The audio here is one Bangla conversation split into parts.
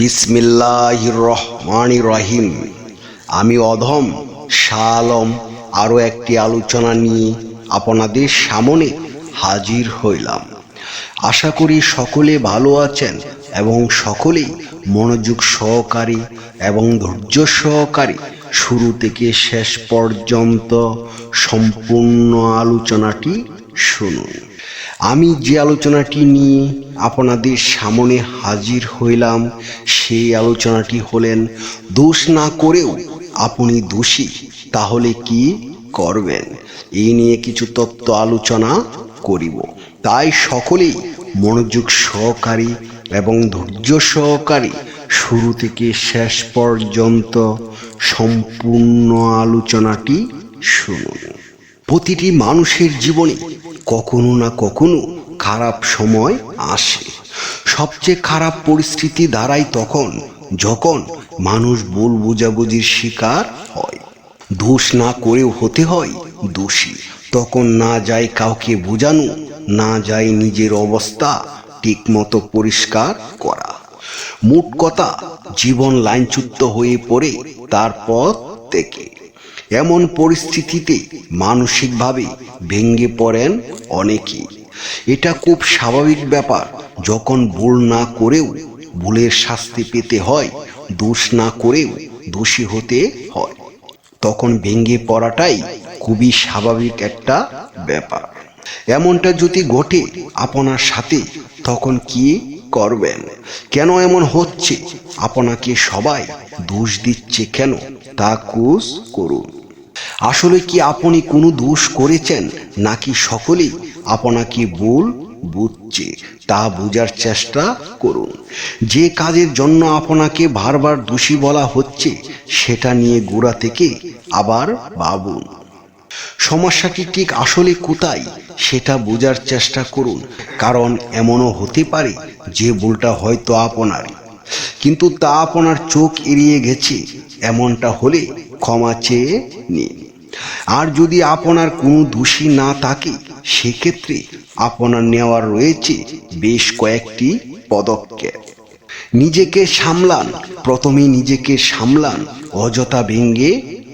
বিসমিল্লাহ রহমান রহিম। আমি অধম, শালম, আরও একটি আলোচনা নিয়ে আপনাদের সামনে হাজির হইলাম। আশা করি সকলে ভালো আছেন এবং সকলেই মনোযোগ সহকারী এবং ধৈর্য সহকারী শুরু থেকে শেষ পর্যন্ত সম্পূর্ণ আলোচনাটি শুনুন। আমি যে আলোচনাটি নিয়ে আপনাদের সামনে হাজির হইলাম, সেই আলোচনাটি হলেন, দোষ না করেও আপনি দোষী, তাহলে কি করবেন? এই নিয়ে কিছু তত্ত্ব আলোচনা করিব। তাই সকলেই মনোযোগ সহকারী এবং ধৈর্য সহকারী শুরু থেকে শেষ পর্যন্ত সম্পূর্ণ আলোচনাটি শুনুন। প্রতিটি মানুষের জীবনে কখনো না কখনো খারাপ সময় আসে। সবচেয়ে খারাপ পরিস্থিতি দাঁড়ায় তখন, যখন মানুষ ভুল বোঝাবুঝির শিকার হয়। দোষ না করেও হতে হয় দোষী। তখন না যায় কাউকে বোঝানো, না যায় নিজের অবস্থা ঠিকমতো পরিষ্কার করা। মোট কথা, জীবন লাইনচ্যুত হয়ে পড়ে তারপর থেকে। এমন পরিস্থিতিতে মানসিকভাবে ভেঙে পড়েন অনেকেই এটা খুব স্বাভাবিক ব্যাপার, যখন ভুল না করেও ভুলের শাস্তি পেতে হয়, দোষ না করেও দোষী হতে হয়। তখন ভেঙে পড়াটাই খুবই স্বাভাবিক একটা ব্যাপার। এমনটা যদি ঘটে আপনার সাথে, তখন কি করবেন? কেন এমন হচ্ছে? আপনাকে সবাই দোষ দিচ্ছে কেন? তা কুস করুন। আসলে কি আপনি কোনো দোষ করেছেন? নাকি সকলেই আপনাকে ভুল বুঝছে? তা বোঝার চেষ্টা করুন। যে কাজের জন্য আপনাকে বারবার দোষী বলা হচ্ছে, সেটা নিয়ে গোড়া থেকে আবার ভাবুন। সমস্যাটি ঠিক আসলে কোথায়? সেটা বোঝার চেষ্টা করুন। কারণ এমনও হতে পারে যে ভুলটা হয়তো আপনারই। কিন্তু তা আপনার চোখ এড়িয়ে গেছে। এমনটা হলে ক্ষমা চেয়ে নিন। আর যদি আপনার কোনো দোষী না থাকে, সেক্ষেত্রে আপনার নেওয়ার রয়েছে বেশ কয়েকটি পদক্ষেপ। নিজেকে সামলান, প্রথমে নিজেকে সামলান, অযথা ভেঙ্গে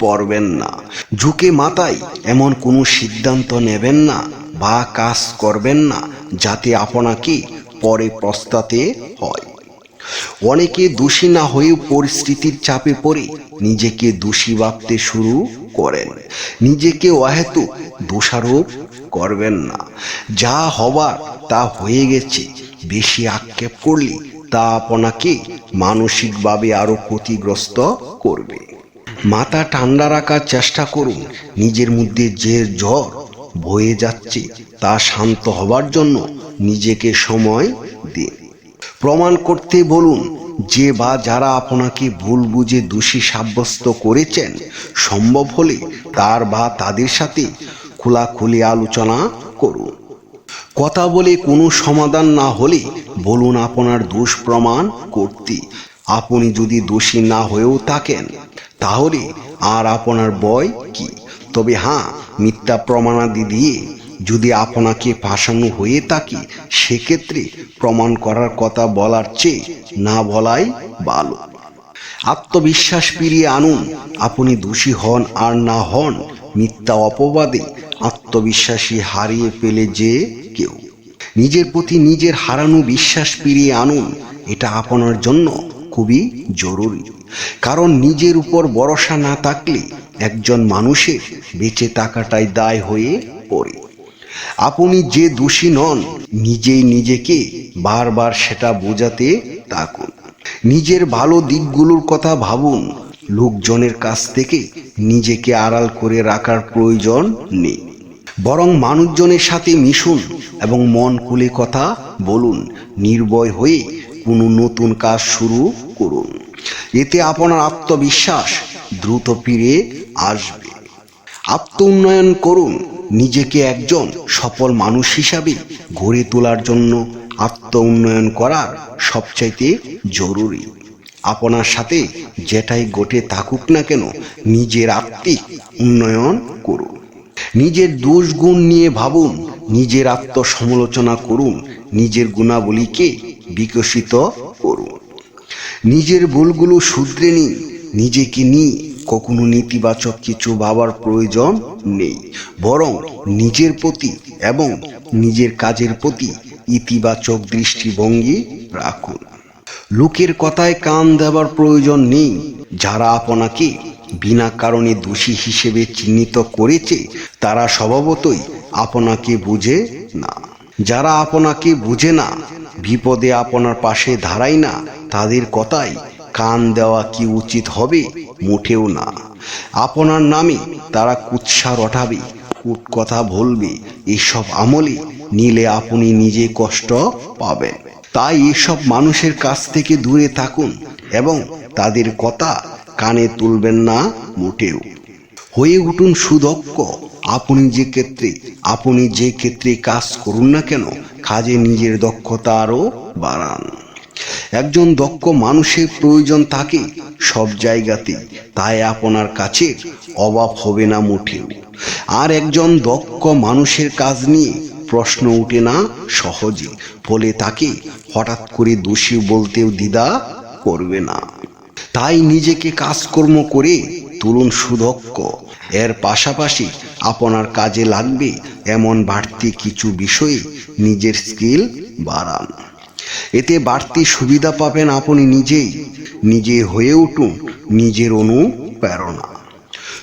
পড়বেন না। ঝুঁকে মাথায় এমন কোনো সিদ্ধান্ত নেবেন না বা কাজ করবেন না, যাতে আপনাকে পরে পস্তাতে হয়। অনেকে দোষী না হয়েও পরিস্থিতির চাপে পড়ে নিজেকে দোষী ভাবতে শুরু করেন। নিজেকে অহেতু দোষারোপ করবেন না। যা হবার তা হয়ে গেছে। বেশি আক্ষেপ করলে তা আপনাকে মানসিকভাবে আরও ক্ষতিগ্রস্ত করবে। মাথা ঠান্ডা রাখার চেষ্টা করুন। নিজের মধ্যে যে জ্বর বয়ে যাচ্ছে তা শান্ত হবার জন্য নিজেকে সময় প্রমাণ করতে বলুন, যে বা যারা আপনাকে ভুল বুঝে দোষী সাব্যস্ত করেছেন, সম্ভব হলে তার বা তাদের সাথে খোলাখুলি আলোচনা করুন। কথা বলে কোনো সমাধান না হলে বলুন আপনার দোষ প্রমাণ করতে। আপনি যদি দোষী না হয়েও থাকেন, তাহলে আর আপনার বয় কি? তবে হ্যাঁ মিথ্যা প্রমাণাদি দিয়ে যদি আপনাকে ফাঁসানো হয়ে থাকে, সেক্ষেত্রে প্রমাণ করার কথা বলার চেয়ে না বলাই ভালো। আত্মবিশ্বাস ফিরিয়ে আনুন, আপনি দোষী হন আর না হন, মিথ্যা অপবাদে আত্মবিশ্বাসী হারিয়ে ফেলে যে কেউ। নিজের প্রতি নিজের হারানো বিশ্বাস ফিরিয়ে আনুন, এটা আপনার জন্য খুবই জরুরি। কারণ নিজের উপর ভরসা না থাকলে একজন মানুষের বেঁচে থাকাটাই দায় হয়ে পড়ে। আপনি যে দোষী নন, নিজেই নিজেকে বারবার সেটা বোঝাতে থাকুন। নিজের ভালো দিকগুলোর কথা ভাবুন। লোকজনের কাছ থেকে নিজেকে আড়াল করে রাখার প্রয়োজন নেই। বরং মানুষজনের সাথে মিশুন এবং মন খুলে কথা বলুন। নির্ভয় হয়ে কোনো নতুন কাজ শুরু করুন। এতে আপনার আত্মবিশ্বাস দ্রুত ফিরে আসবে। আত্ম উন্নয়ন করুন। নিজেকে একজন সফল মানুষ হিসাবে গড়ে তোলার জন্য আত্ম উন্নয়ন করার সবচাইতে জরুরি। আপনার সাথে যেটাই ঘটে থাকুক না কেন, নিজের আত্মিক উন্নয়ন করুন। নিজের দোষ গুণ নিয়ে ভাবুন, নিজের আত্মসমালোচনা করুন, নিজের গুণাবলীকে বিকশিত করুন। নিজের ভুলগুলো শুধরে নিন, নিজেকে নিয়ে কখনো নেতিবাচক কিছু ভাবার প্রয়োজন নেই, বরং নিজের প্রতি এবং নিজের কাজের প্রতি ইতিবাচক দৃষ্টিভঙ্গি রাখুন। লোকের কথায় কান দেওয়ার প্রয়োজন নেই, যারা আপনাকে বিনা কারণে দোষী হিসেবে চিহ্নিত করেছে, তারা স্বভাবতই আপনাকে বুঝে না। যারা আপনাকে বুঝে না, বিপদে আপনার পাশে দাঁড়ায় না, তাদের কথায় কান দেওয়া কি উচিত হবে? মোটেও না। আপনার নামে তারা কুৎসা রটাবে কুট কথা বলবে, এসব আমলে নিলে আপনি নিজে কষ্ট পাবেন। তাই এসব মানুষের কাছ থেকে দূরে থাকুন এবং তাদের কথা কানে তুলবেন না মোটেও। হয়ে উঠুন সুদক্ষ। আপনি যে ক্ষেত্রে, আপনি যে ক্ষেত্রে কাজ করুন না কেন, কাজে নিজের দক্ষতা আরও বাড়ান। একজন দক্ষ মানুষের প্রয়োজন থাকে সব জায়গাতে, তাই আপনার কাছে অভাব হবে না মোটেও। আর একজন দক্ষ মানুষের কাজ নিয়ে প্রশ্ন উঠে না সহজে, ফলে তাকে হঠাৎ করে দোষী বলতেও দ্বিধা করবে না। তাই নিজেকে কাজকর্ম করে তুলুন সুদক্ষ। এর পাশাপাশি আপনার কাজে লাগবে এমন বাড়তি কিছু বিষয়ে নিজের স্কিল বাড়ান। এতে বাড়তি সুবিধা পাবেন আপনি নিজেই। নিজে হয়ে উঠুন নিজের অনুপ্রেরণা।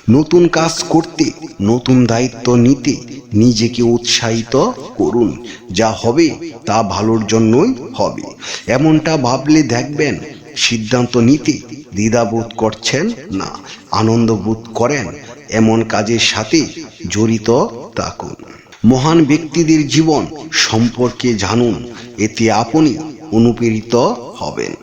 নতুন কাজ করতে, নতুন দায়িত্ব নিতে নিজেকে উৎসাহিত করুন। যা হবে তা ভালোর জন্যই হবে। এমনটা ভাবলে দেখবেন সিদ্ধান্ত নিতে দ্বিধাবোধ করছেন না আনন্দ বোধ করেন, এমন কাজের সাথে জড়িত থাকুন। মহান ব্যক্তিদের জীবন সম্পর্কে জানুন, এতে আপনি অনুপ্রেরিত হবেন।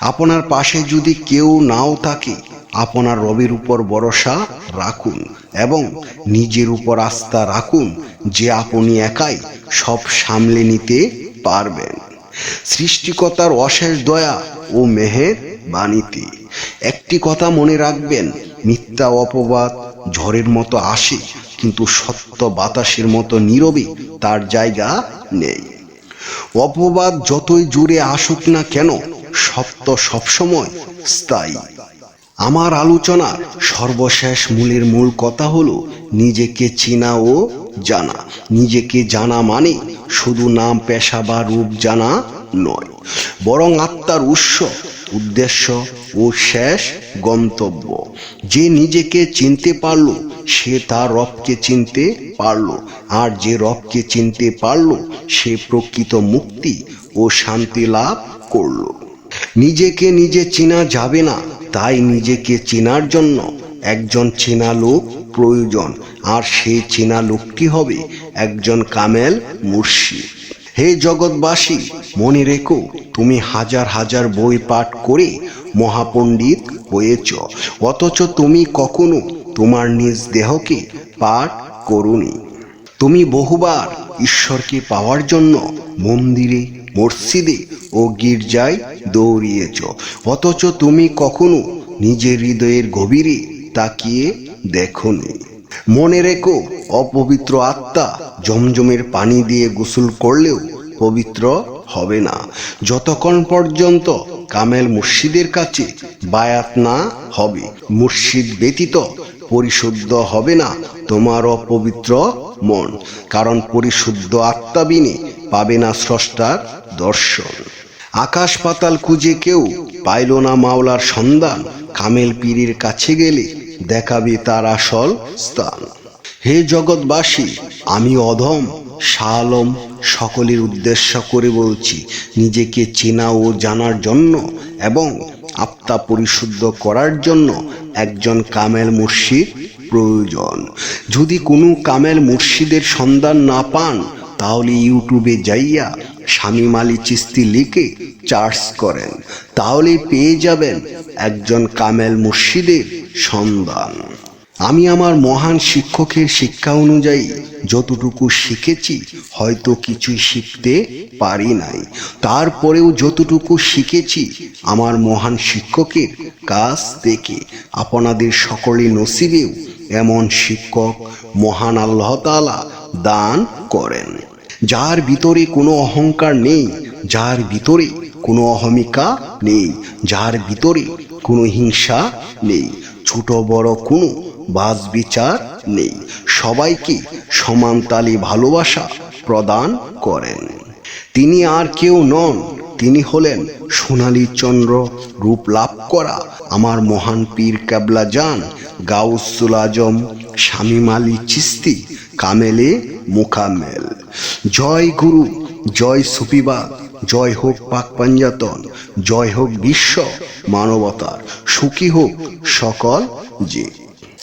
আপনার পাশে যদি কেউ নাও থাকে, আপনার রবের উপর ভরসা রাখুন এবং নিজের উপর আস্থা রাখুন যে আপনি একাই সব সামলে নিতে পারবেন। সৃষ্টিকতার অশেষ দয়া ও মেহের বাণীতে। একটি কথা মনে রাখবেন, মিথ্যা অপবাদ ঝড়ের মতো আসে, কিন্তু সত্য বাতাসের মতো নীরবে তার জায়গা নেই। অপবাদ যতই জুড়ে আসুক না কেন, সত্য সবসময় স্থায়ী। আমার আলোচনার সর্বশেষ মূলের মূল কথা হলো, নিজেকে চেনা ও জানা। নিজেকে জানা মানে শুধু নাম, পেশা বা রূপ জানা নয়, বরং আত্মার উৎস, উদ্দেশ্য ও শেষ গন্তব্য। যে নিজেকে চিনতে পারল সে তার রবকে চিনতে পারল, আর যে রবকে চিনতে পারল, সে প্রকৃত মুক্তি ও শান্তি লাভ করল। নিজেকে নিজে চেনা যাবে না, তাই নিজেকে চেনার জন্য একজন চেনা লোক প্রয়োজন, আর সেই চেনা লোকটি হবে একজন কামেল মুর্শিদ। হে জগৎবাসী, মনে রেখো, তুমি হাজার হাজার বই পাঠ করে মহাপণ্ডিত হয়েছ, অথচ তুমি কখনো তোমার নিজ দেহকে পাঠ করুনি। তুমি বহুবার ঈশ্বরকে পাওয়ার জন্য মন্দিরে, মসজিদে ও গির্জায় দৌড়িয়েছ। অথচ তুমি কখনো নিজের হৃদয়ের গভীরে তাকিয়ে দেখনি। মনে রেখো, অপবিত্র আত্মা জমজমের পানি দিয়ে গোসল করলেও পবিত্র হবে না। যতক্ষণ পর্যন্ত কামেল মুর্শিদের কাছে বায়াত না হবে মুর্শিদ ব্যতীত পরিশুদ্ধ হবে না তোমার অপবিত্র মন, কারণ পরিশুদ্ধ আত্মাবিনে পাবে না স্রষ্টার দর্শন। আকাশ পাতাল খুঁজে কেউ পাইল না মাওলার সন্ধান, কামেল পীরের কাছে গেলে দেখাবে তার আসল স্থান। হে জগৎবাসী, আমি অধম শালম সকলের উদ্দেশ্য করে বলছি, নিজেকে চেনা ও জানার জন্য এবং আত্মা পরিশুদ্ধ করার জন্য একজন কামেল মুর্শিদ প্রয়োজন। যদি কোনো কামেল মুর্শিদের সন্ধান না পান, তাহলে ইউটিউবে যাইয়া স্বামী মালি চিস্তি লিখে চার্জ করেন। তাহলে পেয়ে যাবেন একজন কামেল মুর্শিদের সন্ধান। আমি আমার মহান শিক্ষকের শিক্ষা অনুযায়ী যতটুকু শিখেছি, হয়তো কিছুই শিখতে পারি নাই। তারপরেও যতটুকু শিখেছি, আমার মহান শিক্ষকের কাছ থেকে, আপনাদের সকলে নসিবেও এমন শিক্ষক মহান আল্লাহ তাআলা দান করেন। যার ভিতরে কোনো অহংকার নেই, যার ভিতরে কোনো অহমিকা নেই, যার ভিতরে কোনো হিংসা নেই। ছোট বড় কোনো বাস বিচার নেই। সবাইকে সমান তালে ভালোবাসা প্রদান করেন। তিনি আর কেউ নন, তিনি হলেন সোনালী চন্দ্র রূপ লাভ করা আমার মহান পীর কাবলা যান গাউসুল আজম, শামিম চিস্তি, কামেলে মোকামেল জয় গুরু, জয় সুফিবাদ, জয় হোক পাক পাঞ্জাতন, জয় হোক বিশ্ব মানবতার, সুখী হোক সকল যে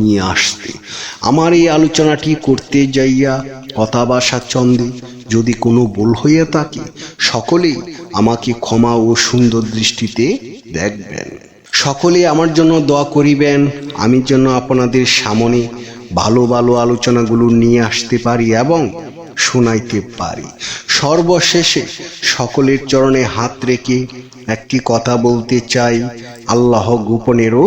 নিয়ে আসতে। আমার এই আলোচনাটি করতে যাইয়া কথা বা স্বাচ্ছন্দ্যে যদি কোনো ভুল হইয়া থাকে, সকলেই আমাকে ক্ষমা ও সুন্দর দৃষ্টিতে দেখবেন। সকলে আমার জন্য দোয়া করিবেন, আমি যেন আপনাদের সামনে ভালো ভালো আলোচনাগুলো নিয়ে আসতে পারি এবং শোনাইতে পারি। সর্বশেষে সকলের চরণে হাত রেখে একটি কথা বলতে চাই, আল্লাহ গোপনেরও